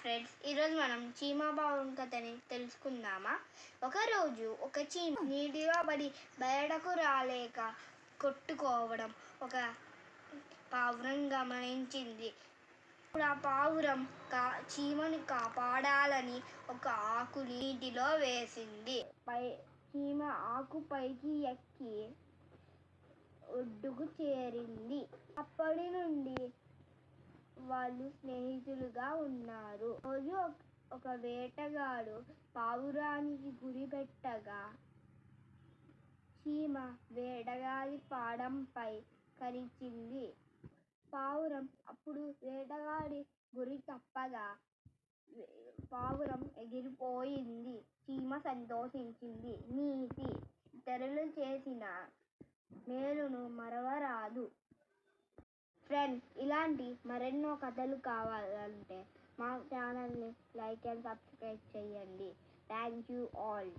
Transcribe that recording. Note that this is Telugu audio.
ఫ్రెండ్స్ ఈరోజు మనం చీమ పావురం కథని తెలుసుకుందామా? ఒకరోజు ఒక చీమ నీటిలో పడి బయటకు రాలేక కొట్టుకోవడం ఒక పావురం గమనించింది. ఇప్పుడు ఆ పావురం కా చీమను కాపాడాలని ఒక ఆకు నీటిలో వేసింది. పై చీమ ఆకు పైకి ఎక్కి ఒడ్డుకు చేరింది. అప్పటి నుండి వాళ్ళు స్నేహితులుగా ఉన్నారు. రోజు ఒక- వేటగాడు పావురానికి గురి పెట్టగా చీమ వేటగాడి పాడంపై కరిచింది. పావురం అప్పుడు వేటగాడి గురి తప్పగా పావురం ఎగిరిపోయింది. చీమ సంతోషించింది. నీతి ఇతరులు చేసిన మేలును మరవరాదు. ఫ్రెండ్స్ ఇలాంటి మరెన్నో కథలు కావాలంటే మా ఛానల్ని లైక్ అండ్ సబ్స్క్రైబ్ చేయండి. Thank you all